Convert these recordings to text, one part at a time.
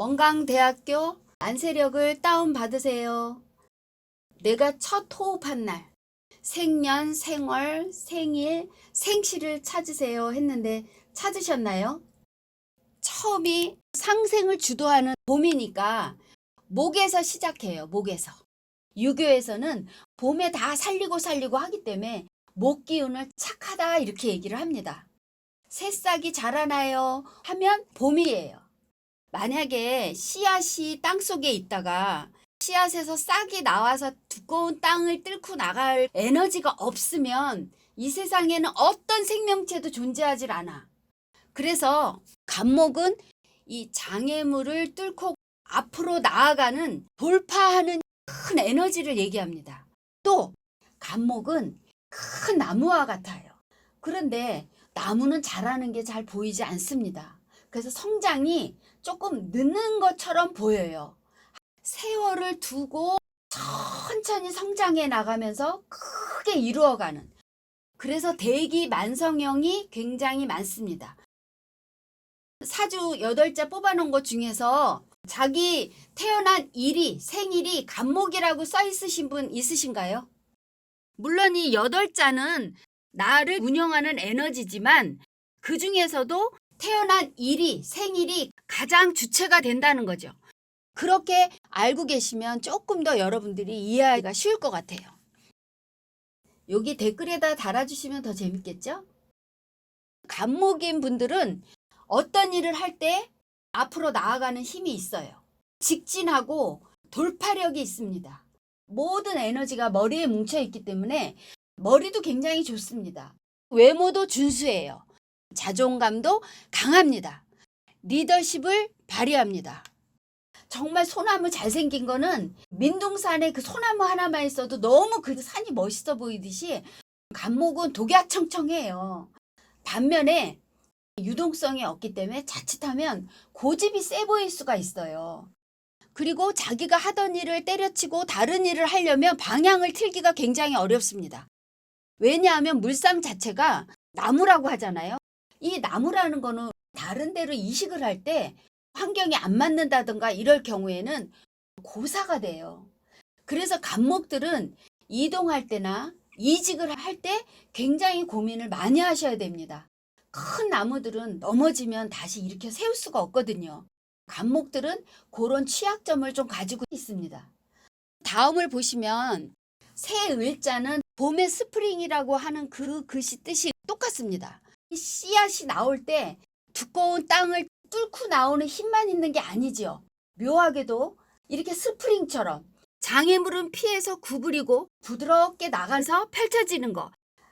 원광대학교 안세력을 다운받으세요. 내가 첫 호흡한 날, 생년, 생월, 생일, 생시를 찾으세요 했는데 찾으셨나요? 처음이 상생을 주도하는 봄이니까 목에서 시작해요. 목에서. 유교에서는 봄에 다 살리고 살리고 하기 때문에 목 기운을 착하다 이렇게 얘기를 합니다. 새싹이 자라나요 하면 봄이에요. 만약에 씨앗이 땅 속에 있다가 씨앗에서 싹이 나와서 두꺼운 땅을 뚫고 나갈 에너지가 없으면 이 세상에는 어떤 생명체도 존재하질 않아. 그래서 간목은 이 장애물을 뚫고 앞으로 나아가는 돌파하는 큰 에너지를 얘기합니다. 또 간목은 큰 나무와 같아요. 그런데 나무는 자라는 게 잘 보이지 않습니다. 그래서 성장이 조금 늦는 것처럼 보여요. 세월을 두고 천천히 성장해 나가면서 크게 이루어가는. 그래서 대기 만성형이 굉장히 많습니다. 사주 여덟 자 뽑아놓은 것 중에서 자기 태어난 일이 생일이 간목이라고 써 있으신 분 있으신가요? 물론 이 여덟 자는 나를 운영하는 에너지지만 그 중에서도 태어난 일이 생일이 가장 주체가 된다는 거죠. 그렇게 알고 계시면 조금 더 여러분들이 이해하기가 쉬울 것 같아요. 여기 댓글에다 달아주시면 더 재밌겠죠? 간목인 분들은 어떤 일을 할 때 앞으로 나아가는 힘이 있어요. 직진하고 돌파력이 있습니다. 모든 에너지가 머리에 뭉쳐 있기 때문에 머리도 굉장히 좋습니다. 외모도 준수해요. 자존감도 강합니다. 리더십을 발휘합니다. 정말 소나무 잘생긴 거는 민둥산에 그 소나무 하나만 있어도 너무 그 산이 멋있어 보이듯이 간목은 독야청청해요. 반면에 유동성이 없기 때문에 자칫하면 고집이 세 보일 수가 있어요. 그리고 자기가 하던 일을 때려치고 다른 일을 하려면 방향을 틀기가 굉장히 어렵습니다. 왜냐하면 물상 자체가 나무라고 하잖아요. 이 나무라는 거는 다른 데로 이식을 할 때 환경이 안 맞는다든가 이럴 경우에는 고사가 돼요. 그래서 간목들은 이동할 때나 이직을 할 때 굉장히 고민을 많이 하셔야 됩니다. 큰 나무들은 넘어지면 다시 일으켜 세울 수가 없거든요. 간목들은 그런 취약점을 좀 가지고 있습니다. 다음을 보시면 새 을자는 봄의 스프링이라고 하는 그 글씨 뜻이 똑같습니다. 이 씨앗이 나올 때 두꺼운 땅을 뚫고 나오는 힘만 있는 게 아니지요. 묘하게도 이렇게 스프링처럼 장애물은 피해서 구부리고 부드럽게 나가서 펼쳐지는 거.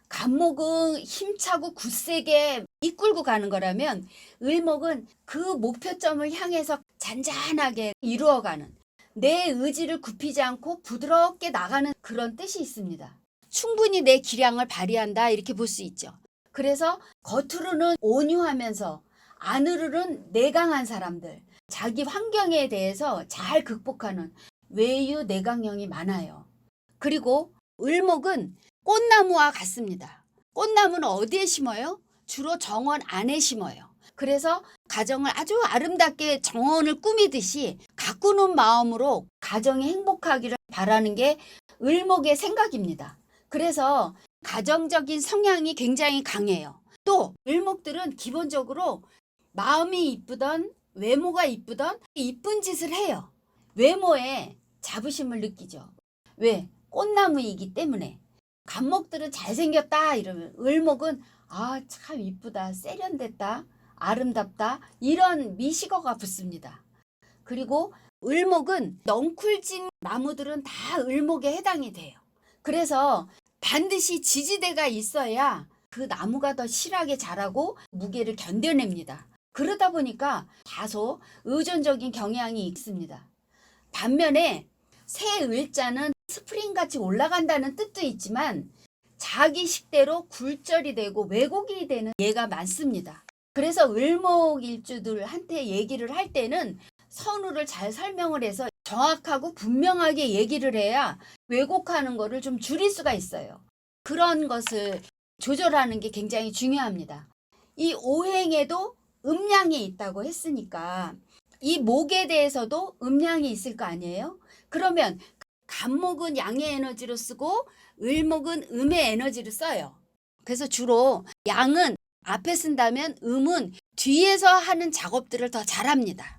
간목은 힘차고 굳세게 이끌고 가는 거라면 을목은 그 목표점을 향해서 잔잔하게 이루어가는 내 의지를 굽히지 않고 부드럽게 나가는 그런 뜻이 있습니다. 충분히 내 기량을 발휘한다 이렇게 볼 수 있죠. 그래서 겉으로는 온유하면서 안으로는 내강한 사람들, 자기 환경에 대해서 잘 극복하는 외유 내강형이 많아요. 그리고 을목은 꽃나무와 같습니다. 꽃나무는 어디에 심어요? 주로 정원 안에 심어요. 그래서 가정을 아주 아름답게 정원을 꾸미듯이 가꾸는 마음으로 가정이 행복하기를 바라는 게 을목의 생각입니다. 그래서 가정적인 성향이 굉장히 강해요. 또 을목들은 기본적으로 마음이 이쁘던 외모가 이쁘던 이쁜 짓을 해요. 외모에 자부심을 느끼죠. 왜? 꽃나무이기 때문에. 간목들은 잘생겼다 이러면 을목은 아 참 이쁘다 세련됐다 아름답다 이런 미식어가 붙습니다. 그리고 을목은 넝쿨진 나무들은 다 을목에 해당이 돼요. 그래서 반드시 지지대가 있어야 그 나무가 더 실하게 자라고 무게를 견뎌냅니다. 그러다 보니까 다소 의존적인 경향이 있습니다. 반면에 새 을자는 스프링같이 올라간다는 뜻도 있지만 자기 식대로 굴절이 되고 왜곡이 되는 예가 많습니다. 그래서 을목일주들한테 얘기를 할 때는 선우를 잘 설명을 해서 정확하고 분명하게 얘기를 해야 왜곡하는 거를 좀 줄일 수가 있어요. 그런 것을 조절하는 게 굉장히 중요합니다. 이 오행에도 음양이 있다고 했으니까 이 목에 대해서도 음량이 있을 거 아니에요? 그러면 간목은 양의 에너지로 쓰고 을목은 음의 에너지를 써요. 그래서 주로 양은 앞에 쓴다면 음은 뒤에서 하는 작업들을 더 잘합니다.